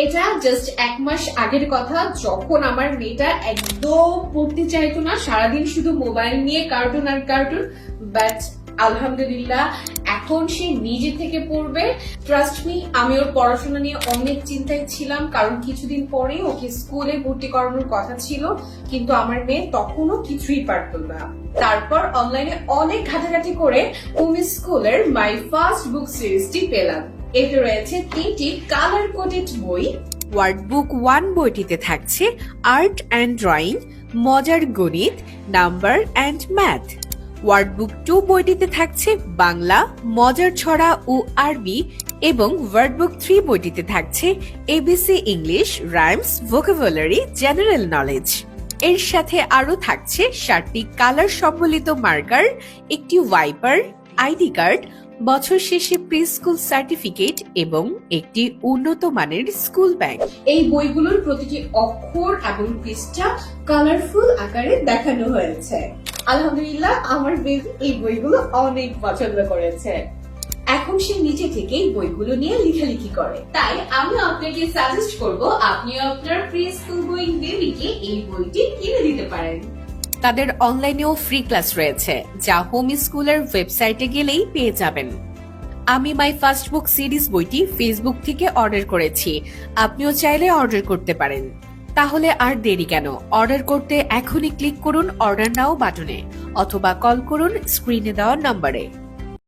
এটা জাস্ট এক মাস আগের কথা, যখন আমার মেয়েটা একদম পড়তে চাইতো না, সারাদিন শুধু মোবাইল নিয়ে কার্টুন আর কার্টুন বাট আলহামদুলিল্লাহ, এখন সে নিজে থেকে পড়বে। ট্রাস্ট মি আমি ওর পড়াশোনা নিয়ে অনেক চিন্তায় ছিলাম, কারণ কিছুদিন পরে ওকে স্কুলে ভর্তি করানোর কথা ছিল, কিন্তু আমার মেয়ে তখনও কিছুই পারতো না। তারপর অনলাইনে অনেক ঘাটাঘাটি করে উমি স্কুলের মাই ফার্স্ট বুক সিরিজটি পেলাম। এতে রয়েছে তিনটি কালার কোডেড বই। ওয়ার্ডবুক ওয়ান বইটিতে থাকছে আর্ট অ্যান্ড ড্রয়িং মজার গণিত number and math wordbook two বইটিতে থাকছে বাংলা, মজার ছড়া ও আরবি এবং ওয়ার্ডবুক থ্রি বইটিতে থাকছে ABC English rhymes vocabulary general knowledge এর সাথে আরও থাকছে সাতটি কালার সম্বলিত মার্কার একটি ওয়াইপার আইডি কার্ড বছর শেষে প্রি স্কুল সার্টিফিকেট এবং একটি উন্নত মানের স্কুল ব্যাগ। এই বইগুলোর প্রতিটি অক্ষর এবং পৃষ্ঠা কালারফুল আকারে দেখানো হয়েছে। আলহামদুলিল্লাহ, আমার বেবি এই বইগুলো অনেক পছন্দ করেছে। এখন সে নিজে থেকেই বইগুলো নিয়ে লেখালেখি করে। তাই আমি আপনাকে সাজেস্ট করব, আপনিও আপনার প্রি স্কুল গোয়িং বেবিকে এই বইটি কিনে দিতে পারেন। তাদের অনলাইনেও ফ্রি ক্লাস রয়েছে, যা হোম স্কুলের ওয়েবসাইটে গেলেই পেয়ে যাবেন। আমি মাই ফার্স্ট বুক সিরিজ বইটি ফেসবুক থেকে অর্ডার করেছি, আপনিও চাইলে অর্ডার করতে পারেন। তাহলে আর দেরি কেন? অর্ডার করতে এখনই ক্লিক করুন অর্ডার নাও বাটনে, অথবা কল করুন স্ক্রিনে দেওয়ার নম্বরে।